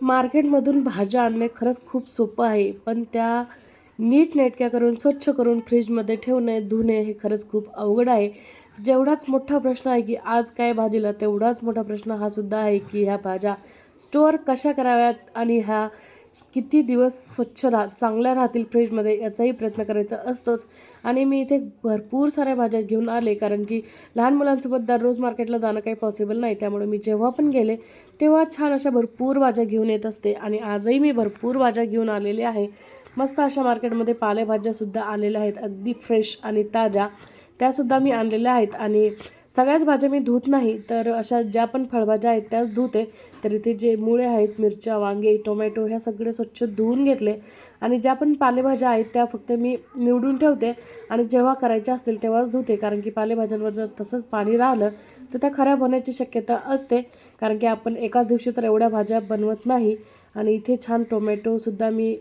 मार्केटमधून भाज्या आणणे खरंच खूप सोपं आहे पण त्या नीटनेटक्या करून स्वच्छ करून फ्रीजमध्ये ठेवणे धुणे हे खरंच खूप अवघड आहे. जेवढाच मोठा प्रश्न आहे की आज काय भाजीला तेवढाच मोठा प्रश्न हा सुद्धा आहे की ह्या भाज्या स्टोअर कशा कराव्यात आणि ह्या किती दिवस स्वच्छ राह चांगल्या राहतील फ्रीजमध्ये याचाही प्रयत्न करायचा असतोच. आणि मी इथे भरपूर साऱ्या भाज्या घेऊन आले कारण की लहान मुलांसोबत दररोज मार्केटला जाणं काही पॉसिबल नाही. त्यामुळे मी जेव्हा पण गेले तेव्हा छान अशा भरपूर भाज्या घेऊन येत असते. आणि आजही मी भरपूर भाज्या घेऊन आलेले आहे. मस्त अशा मार्केटमध्ये पालेभाज्यासुद्धा आलेल्या आहेत अगदी फ्रेश आणि ताज्या. त्यासुद्धा मी आणलेल्या आहेत. आणि सगळ्याच भाज्या मी धुत नाही तर अशा ज्या पण फळभाज्या आहेत त्याच धुते. तर इथे जे मुळे आहेत मिरच्या वांगे टोमॅटो ह्या सगळे स्वच्छ धुवून घेतले. आणि ज्या पण पालेभाज्या आहेत त्या फक्त मी निवडून ठेवते. आणि जेव्हा करायच्या असतील तेव्हाच धुते कारण की पालेभाज्यांवर जर तसंच पाणी राहिलं तर त्या खराब होण्याची शक्यता असते. कारण की आपण एकाच दिवशी तर एवढ्या भाज्या बनवत नाही. आणि इथे छान टोमॅटोसुद्धा मी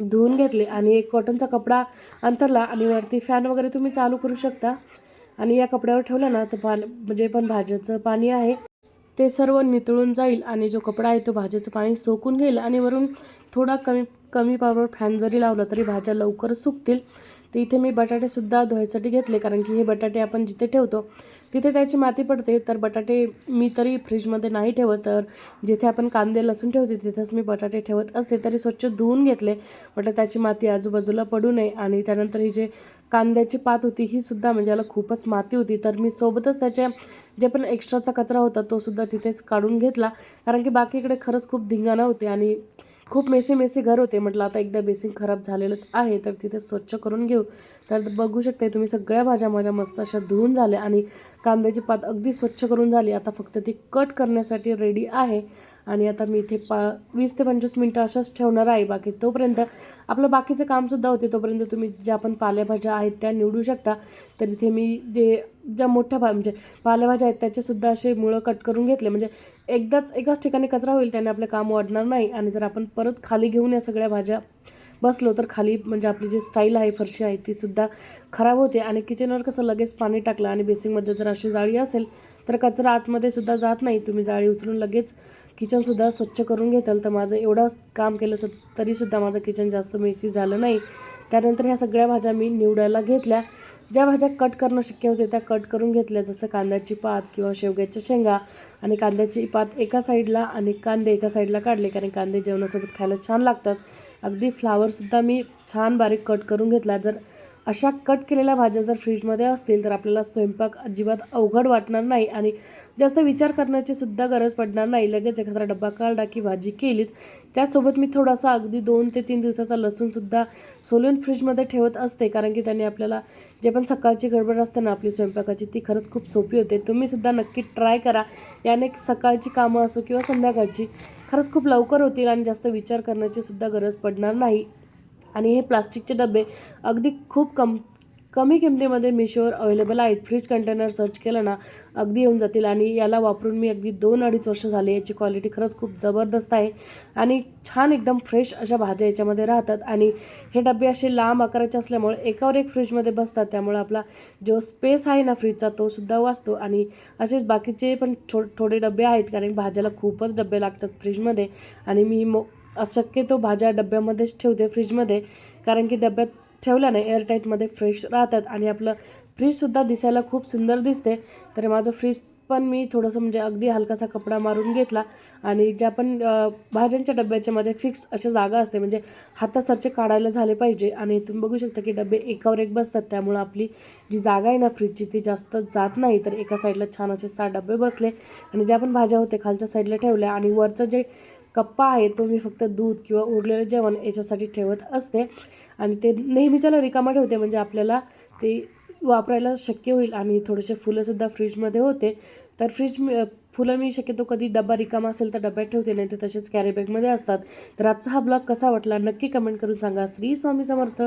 धुवून घेतले आणि एक कॉटनचा कपडा अंथरला आणि वरती फॅन वगैरे तुम्ही चालू करू शकता. आणि या कपड्यावर ठेवलं ना तर पान म्हणजे पण भाज्याचं पाणी आहे. ते सर्व नितळून जाईल आणि जो कपडा आहे तो भाज्याचं पाणी सोकून घेईल आणि वरून थोडा कमी कमी पावरवर फॅन जरी लावला तरी भाज्या लवकर सुकतील. तर इथे मी बटाटेसुद्धा धुवायसाठी घेतले कारण की हे बटाटे आपण जिथे ठेवतो तिथे त्याची माती पडते. तर बटाटे मी तरी फ्रीजमध्ये नाही ठेवत तर जिथे आपण कांदे लसूण ठेवते तिथेच मी बटाटे ठेवत असते. तरी स्वच्छ धुवून घेतले म्हटलं त्याची माती आजूबाजूला पडू नये. आणि त्यानंतर ही जे कांद्याची पात होती ही सुद्धा म्हणजे याला खूपच माती होती. तर मी सोबतच त्याच्या जे पण एक्स्ट्राचा कचरा होता तो सुद्धा तिथेच काढून घेतला. कारण की बाकीकडे खरंच खूप धिंगाणा होते आणि खूप मेसी मेसी घर होते. म्हटलं आता एकदा बेसिंग खराब झालेलंच आहे तर तिथे स्वच्छ करून घेऊ. तर बघू शकते तुम्ही सगळ्या भाज्या माझ्या मस्त अशा धुवून झाल्या आणि कांद्याची पात अगदी स्वच्छ करून झाली. आता फक्त ती कट करण्यासाठी रेडी आहे. आणि आता मी इथे पा वीस ते पंचवीस मिनटं अशाच ठेवणार आहे. बाकी तोपर्यंत आपलं बाकीचं कामसुद्धा होते. तोपर्यंत तुम्ही ज्या पण पालेभाज्या आहेत त्या निवडू शकता. तर इथे मी जे ज्या मोठ्या भा म्हणजे पालेभाज्या आहेत त्याचेसुद्धा असे मुळं कट करून घेतले. म्हणजे एकदाच एकाच ठिकाणी कचरा होईल त्याने आपलं काम वाढणार नाही. आणि जर आपण परत खाली घेऊन या सगळ्या भाज्या बसलो तर खाली म्हणजे आपली जी स्टाईल आहे फरशी आहे ती सुद्धा खराब होते. आणि किचनवर कसं लगेच पाणी टाकलं आणि बेसिंगमध्ये जर अशी जाळी असेल तर कचरा आतमध्ये सुद्धा जात नाही. तुम्ही जाळी उचलून लगेच किचनसुद्धा स्वच्छ करून घेताल. तर माझं एवढं काम केलं सु तरीसुद्धा माझं किचन जास्त मेसी झालं नाही. त्यानंतर ह्या सगळ्या भाज्या मी निवडायला घेतल्या. ज्या भाज्या कट करणं शक्य होते त्या कट करून घेतल्या जसं कांद्याची पात किंवा शेवग्याच्या शेंगा. आणि कांद्याची पात एका साईडला आणि कांदे एका साईडला काढले कारण कांदे जेवणासोबत खायला छान लागतात. अगदी फ्लावरसुद्धा मी छान बारीक कट करून घेतला. जर अशा कट केलेल्या भाज्या जर फ्रीजमध्ये असतील तर आपल्याला स्वयंपाक अजिबात अवघड वाटणार नाही आणि जास्त विचार करण्याची सुद्धा गरज पडणार नाही. लगेच एखादा डब्बा काढला की भाजी केलीच. त्यासोबत मी थोडासा अगदी दोन ते तीन दिवसाचा लसूणसुद्धा सोलून फ्रीजमध्ये ठेवत असते कारण की त्यांनी आपल्याला जे पण सकाळची गडबड असते ना आपली स्वयंपाकाची ती खरंच खूप सोपी होते. तुम्हीसुद्धा नक्की ट्राय करा. याने सकाळची कामं असो किंवा संध्याकाळची खरंच खूप लवकर होतील आणि जास्त विचार करण्याची सुद्धा गरज पडणार नाही. आणि हे प्लास्टिकचे डबे अगदी खूप कम कमी किमतीमध्ये मिशोवर अवेलेबल आहेत. फ्रीज कंटेनर सर्च केलं ना अगदी येऊन जातील आणि याला वापरून मी अगदी दोन अडीच वर्ष झाले. याची क्वालिटी खरंच खूप जबरदस्त आहे आणि छान एकदम फ्रेश अशा भाज्या याच्यामध्ये राहतात. आणि हे डबे असे लांब आकाराचे असल्यामुळे एकावर एक फ्रीजमध्ये बसतात. त्यामुळे आपला जो स्पेस आहे ना फ्रीजचा तो सुद्धा वाचतो. आणि असेच बाकीचे पण छो थोडे डबे आहेत कारण भाज्याला खूपच डबे लागतात फ्रीजमध्ये. आणि मी मो शक्यतो भाज्या डब्यामध्येच ठेवते फ्रीजमध्ये कारण की डब्यात ठेवल्याने एअरटाईटमध्ये फ्रेश राहतात आणि आपलं फ्रीजसुद्धा दिसायला खूप सुंदर दिसते. तर माझं फ्रीज पण मी थोडंसं म्हणजे अगदी हलकासा कपडा मारून घेतला आणि ज्या पण भाज्यांच्या डब्याच्या मध्ये फिक्स अशा जागा असते म्हणजे हातासरचे काढायला झाले पाहिजे आणि तुम्ही बघू शकता की डबे एकावर एक बसतात. त्यामुळं आपली जी जागा आहे ना फ्रीजची ती जास्त जात नाही. तर एका साईडला छान असे सहा डबे बसले आणि ज्या पण भाज्या होते खालच्या साईडला ठेवल्या आणि वरचं जे कप्पा आहे तो मी फक्त दूध किंवा उरलेलं जेवण याच्यासाठी ठेवत असते. आणि ते नेहमीच्याला रिकामा ठेवते म्हणजे आपल्याला ते वापरायला शक्य होईल. आणि थोडेसे फुलंसुद्धा फ्रीजमध्ये होते. तर फ्रीज फुलं मी शक्यतो कधी डबा रिकामा असेल तर डब्यात ठेवते नाही तर तसेच कॅरीबॅगमध्ये असतात. तर आजचा हा ब्लॉग कसा वाटला नक्की कमेंट करून सांगा. श्री स्वामी समर्थ.